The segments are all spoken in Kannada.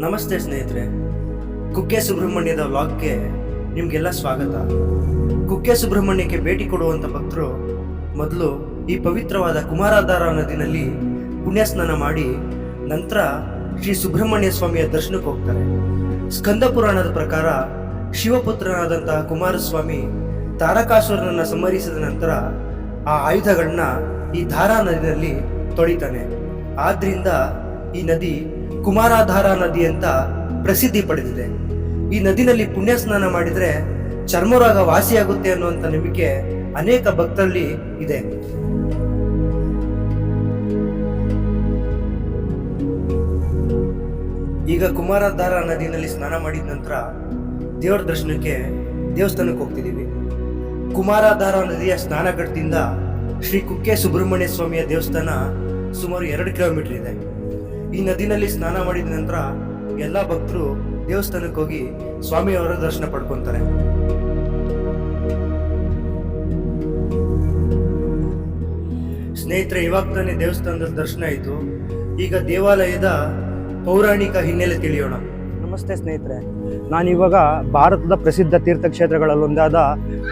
ನಮಸ್ತೆ ಸ್ನೇಹಿತರೆ. ಕುಕ್ಕೆ ಸುಬ್ರಹ್ಮಣ್ಯದ ವ್ಲಾಗ್ಗೆ ನಿಮಗೆಲ್ಲ ಸ್ವಾಗತ. ಕುಕ್ಕೆ ಸುಬ್ರಹ್ಮಣ್ಯಕ್ಕೆ ಭೇಟಿ ಕೊಡುವಂಥ ಭಕ್ತರು ಮೊದಲು ಈ ಪವಿತ್ರವಾದ ಕುಮಾರಾಧಾರ ನದಿನಲ್ಲಿ ಪುಣ್ಯ ಸ್ನಾನ ಮಾಡಿ ನಂತರ ಶ್ರೀ ಸುಬ್ರಹ್ಮಣ್ಯ ಸ್ವಾಮಿಯ ದರ್ಶನಕ್ಕೆ ಹೋಗ್ತಾರೆ. ಸ್ಕಂದ ಪುರಾಣದ ಪ್ರಕಾರ ಶಿವಪುತ್ರನಾದಂತಹ ಕುಮಾರಸ್ವಾಮಿ ತಾರಕಾಸುರನನ್ನು ಸಂಹರಿಸಿದ ನಂತರ ಆ ಆಯುಧಗಳನ್ನ ಈ ಧಾರಾ ನದಿನಲ್ಲಿ ತೊಳಿತಾನೆ. ಆದ್ದರಿಂದ ಈ ನದಿ ಕುಮಾರಾಧಾರ ನದಿ ಅಂತ ಪ್ರಸಿದ್ಧಿ ಪಡೆದಿದೆ. ಈ ನದಿನಲ್ಲಿ ಪುಣ್ಯ ಸ್ನಾನ ಮಾಡಿದ್ರೆ ಚರ್ಮರೋಗ ವಾಸಿಯಾಗುತ್ತೆ ಅನ್ನುವಂಥ ನಂಬಿಕೆ ಅನೇಕ ಭಕ್ತರಲ್ಲಿ ಇದೆ. ಈಗ ಕುಮಾರಧಾರ ನದಿನಲ್ಲಿ ಸ್ನಾನ ಮಾಡಿದ ನಂತರ ದೇವರ ದರ್ಶನಕ್ಕೆ ದೇವಸ್ಥಾನಕ್ಕೆ ಹೋಗ್ತಿದ್ದೀವಿ. ಕುಮಾರಧಾರ ನದಿಯ ಸ್ನಾನಘಟ್ಟದಿಂದ ಶ್ರೀ ಕುಕ್ಕೆ ಸುಬ್ರಹ್ಮಣ್ಯ ಸ್ವಾಮಿಯ ದೇವಸ್ಥಾನ ಸುಮಾರು ಎರಡು ಕಿಲೋಮೀಟರ್ ಇದೆ. ಈ ನದಿನಲ್ಲಿ ಸ್ನಾನ ಮಾಡಿದ ನಂತರ ಎಲ್ಲ ಭಕ್ತರು ದೇವಸ್ಥಾನಕ್ಕೆ ಹೋಗಿ ಸ್ವಾಮಿಯವರ ದರ್ಶನ ಪಡ್ಕೊತಾರೆ. ಸ್ನೇಹಿತರೆ, ಇವಾಗ ತಾನೇ ದೇವಸ್ಥಾನದ ದರ್ಶನ ಆಯಿತು. ಈಗ ದೇವಾಲಯದ ಪೌರಾಣಿಕ ಹಿನ್ನೆಲೆ ತಿಳಿಯೋಣ. ನಮಸ್ತೆ ಸ್ನೇಹಿತರೆ, ನಾನಿವಾಗ ಭಾರತದ ಪ್ರಸಿದ್ಧ ತೀರ್ಥಕ್ಷೇತ್ರಗಳಲ್ಲೊಂದಾದ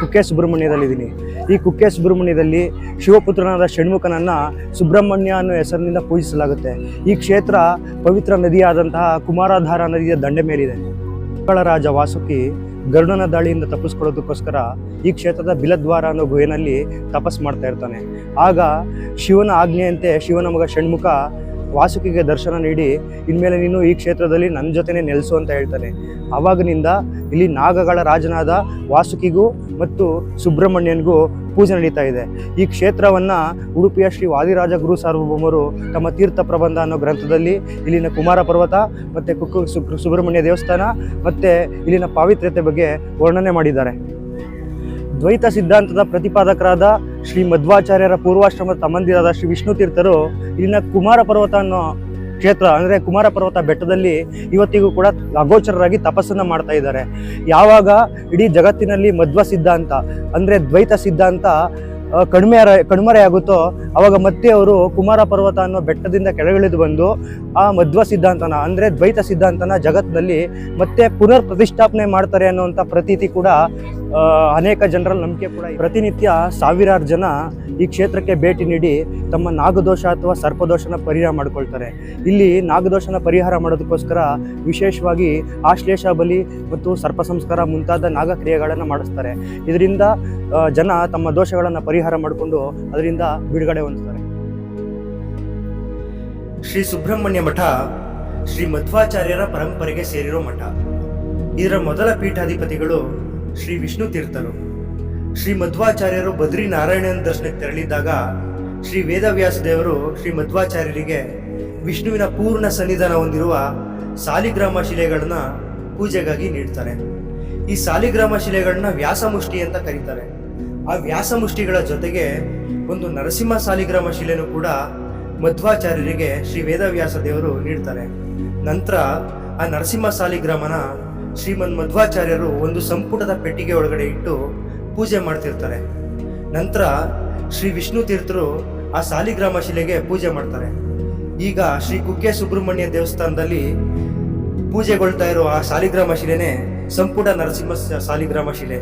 ಕುಕ್ಕೆ ಸುಬ್ರಹ್ಮಣ್ಯದಲ್ಲಿದ್ದೀನಿ. ಈ ಕುಕ್ಕೆ ಸುಬ್ರಹ್ಮಣ್ಯದಲ್ಲಿ ಶಿವಪುತ್ರನಾದ ಷಣ್ಮುಖನನ್ನು ಸುಬ್ರಹ್ಮಣ್ಯ ಅನ್ನೋ ಹೆಸರಿನಿಂದ ಪೂಜಿಸಲಾಗುತ್ತೆ. ಈ ಕ್ಷೇತ್ರ ಪವಿತ್ರ ನದಿಯಾದಂತಹ ಕುಮಾರಾಧಾರ ನದಿಯ ದಂಡೆ ಮೇಲಿದೆ. ಮಕ್ಕಳ ರಾಜ ವಾಸುಕಿ ಗರುಡನ ದಾಳಿಯಿಂದ ತಪ್ಪಿಸ್ಕೊಳ್ಳೋದಕ್ಕೋಸ್ಕರ ಈ ಕ್ಷೇತ್ರದ ಬಿಲದ್ವಾರ ಅನ್ನೋ ಗುಹೆನಲ್ಲಿ ತಪಸ್ ಮಾಡ್ತಾ ಇರ್ತಾನೆ. ಆಗ ಶಿವನ ಆಜ್ಞೆಯಂತೆ ಶಿವನ ಮಗ ಷಣ್ಮುಖ ವಾಸುಕಿಗೆ ದರ್ಶನ ನೀಡಿ, ಇನ್ಮೇಲೆ ನೀನು ಈ ಕ್ಷೇತ್ರದಲ್ಲಿ ನನ್ನ ಜೊತೆನೆ ನೆಲೆಸು ಅಂತ ಹೇಳ್ತಾನೆ. ಆವಾಗಿನಿಂದ ಇಲ್ಲಿ ನಾಗಗಳ ರಾಜನಾದ ವಾಸುಕಿಗೂ ಮತ್ತು ಸುಬ್ರಹ್ಮಣ್ಯನಿಗೂ ಪೂಜೆ ನಡೀತಾ ಇದೆ. ಈ ಕ್ಷೇತ್ರವನ್ನು ಉಡುಪಿಯ ಶ್ರೀ ವಾದಿರಾಜ ಗುರು ಸಾರ್ವಭೌಮರು ತಮ್ಮ ತೀರ್ಥ ಪ್ರಬಂಧ ಅನ್ನೋ ಗ್ರಂಥದಲ್ಲಿ ಇಲ್ಲಿನ ಕುಮಾರ ಪರ್ವತ ಮತ್ತು ಕುಕ್ಕು ಸುಬ್ರಹ್ಮಣ್ಯ ದೇವಸ್ಥಾನ ಮತ್ತು ಇಲ್ಲಿನ ಪಾವಿತ್ರ್ಯತೆ ಬಗ್ಗೆ ವರ್ಣನೆ ಮಾಡಿದ್ದಾರೆ. ದ್ವೈತ ಸಿದ್ಧಾಂತದ ಪ್ರತಿಪಾದಕರಾದ ಶ್ರೀ ಮಧ್ವಾಚಾರ್ಯರ ಪೂರ್ವಾಶ್ರಮದ ತಮ್ಮಂದಿರಾದ ಶ್ರೀ ವಿಷ್ಣು ತೀರ್ಥರು ಇಲ್ಲಿನ ಕುಮಾರ ಪರ್ವತ ಅನ್ನೋ ಕ್ಷೇತ್ರ, ಅಂದರೆ ಕುಮಾರ ಪರ್ವತ ಬೆಟ್ಟದಲ್ಲಿ ಇವತ್ತಿಗೂ ಕೂಡ ಅಗೋಚರರಾಗಿ ತಪಸ್ಸನ್ನು ಮಾಡ್ತಾ ಇದ್ದಾರೆ. ಯಾವಾಗ ಇಡೀ ಜಗತ್ತಿನಲ್ಲಿ ಮಧ್ವ ಸಿದ್ಧಾಂತ, ಅಂದರೆ ದ್ವೈತ ಸಿದ್ಧಾಂತ ಕಡಿಮೆ ಕಣ್ಮರೆ ಆಗುತ್ತೋ, ಅವಾಗ ಮತ್ತೆ ಅವರು ಕುಮಾರ ಪರ್ವತ ಅನ್ನೋ ಬೆಟ್ಟದಿಂದ ಕೆಳಗಿಳಿದು ಬಂದು ಆ ಮಧ್ವ ಸಿದ್ಧಾಂತನ, ಅಂದರೆ ದ್ವೈತ ಸಿದ್ಧಾಂತನ ಜಗತ್ತಿನಲ್ಲಿ ಮತ್ತೆ ಪುನರ್ ಪ್ರತಿಷ್ಠಾಪನೆ ಮಾಡ್ತಾರೆ ಅನ್ನುವಂಥ ಪ್ರತೀತಿ ಕೂಡ ಅನೇಕ ಜನರ ನಂಬಿಕೆ ಕೂಡ. ಪ್ರತಿನಿತ್ಯ ಸಾವಿರಾರು ಜನ ಈ ಕ್ಷೇತ್ರಕ್ಕೆ ಭೇಟಿ ನೀಡಿ ತಮ್ಮ ನಾಗದೋಷ ಅಥವಾ ಸರ್ಪದೋಷನ ಪರಿಹಾರ ಮಾಡ್ಕೊಳ್ತಾರೆ. ಇಲ್ಲಿ ನಾಗದೋಷನ ಪರಿಹಾರ ಮಾಡೋದಕ್ಕೋಸ್ಕರ ವಿಶೇಷವಾಗಿ ಆಶ್ಲೇಷ ಬಲಿ ಮತ್ತು ಸರ್ಪ ಸಂಸ್ಕಾರ ಮುಂತಾದ ನಾಗಕ್ರಿಯೆಗಳನ್ನು ಮಾಡಿಸ್ತಾರೆ. ಇದರಿಂದ ಜನ ತಮ್ಮ ದೋಷಗಳನ್ನು ಪರಿಹಾರ ಮಾಡಿಕೊಂಡು ಅದರಿಂದ ಬಿಡುಗಡೆ ಹೊಂದುತ್ತಾರೆ ಶ್ರೀ ಸುಬ್ರಹ್ಮಣ್ಯ ಮಠ ಶ್ರೀ ಮಧ್ವಾಚಾರ್ಯರ ಪರಂಪರೆಗೆ ಸೇರಿರೋ ಮಠ. ಇದರ ಮೊದಲ ಪೀಠಾಧಿಪತಿಗಳು ಶ್ರೀ ವಿಷ್ಣು ತೀರ್ಥರು. ಶ್ರೀ ಮಧ್ವಾಚಾರ್ಯರು ಬದ್ರಿ ನಾರಾಯಣನ ದರ್ಶನಕ್ಕೆ ತೆರಳಿದ್ದಾಗ ಶ್ರೀ ವೇದವ್ಯಾಸ ದೇವರು ಶ್ರೀ ಮಧ್ವಾಚಾರ್ಯರಿಗೆ ವಿಷ್ಣುವಿನ ಪೂರ್ಣ ಸನ್ನಿಧಾನ ಹೊಂದಿರುವ ಸಾಲಿಗ್ರಾಮ ಶಿಲೆಗಳನ್ನ ಪೂಜೆಗಾಗಿ ನೀಡ್ತಾರೆ. ಈ ಸಾಲಿಗ್ರಾಮ ಶಿಲೆಗಳನ್ನ ವ್ಯಾಸಮುಷ್ಟಿ ಅಂತ ಕರೀತಾರೆ. ಆ ವ್ಯಾಸಮುಷ್ಟಿಗಳ ಜೊತೆಗೆ ಒಂದು ನರಸಿಂಹ ಸಾಲಿಗ್ರಾಮ ಶಿಲೆಯನ್ನು ಕೂಡ ಮಧ್ವಾಚಾರ್ಯರಿಗೆ ಶ್ರೀ ವೇದವ್ಯಾಸ ದೇವರು ನೀಡ್ತಾರೆ. ನಂತರ ಆ ನರಸಿಂಹ ಸಾಲಿಗ್ರಾಮನ ಶ್ರೀಮನ್ ಮಧ್ವಾಚಾರ್ಯರು ಒಂದು ಸಂಪುಟದ ಪೆಟ್ಟಿಗೆ ಒಳಗಡೆ ಇಟ್ಟು ಪೂಜೆ ಮಾಡ್ತಿರ್ತಾರೆ. ನಂತರ ಶ್ರೀ ವಿಷ್ಣು ತೀರ್ಥರು ಆ ಸಾಲಿಗ್ರಾಮ ಶಿಲೆಗೆ ಪೂಜೆ ಮಾಡ್ತಾರೆ. ಈಗ ಶ್ರೀ ಕುಕ್ಕೆ ಸುಬ್ರಹ್ಮಣ್ಯ ದೇವಸ್ಥಾನದಲ್ಲಿ ಪೂಜೆಗೊಳ್ತಾ ಇರೋ ಆ ಸಾಲಿಗ್ರಾಮ ಶಿಲೆನೇ ಸಂಪುಟ ನರಸಿಂಹ ಸಾಲಿಗ್ರಾಮ ಶಿಲೆ.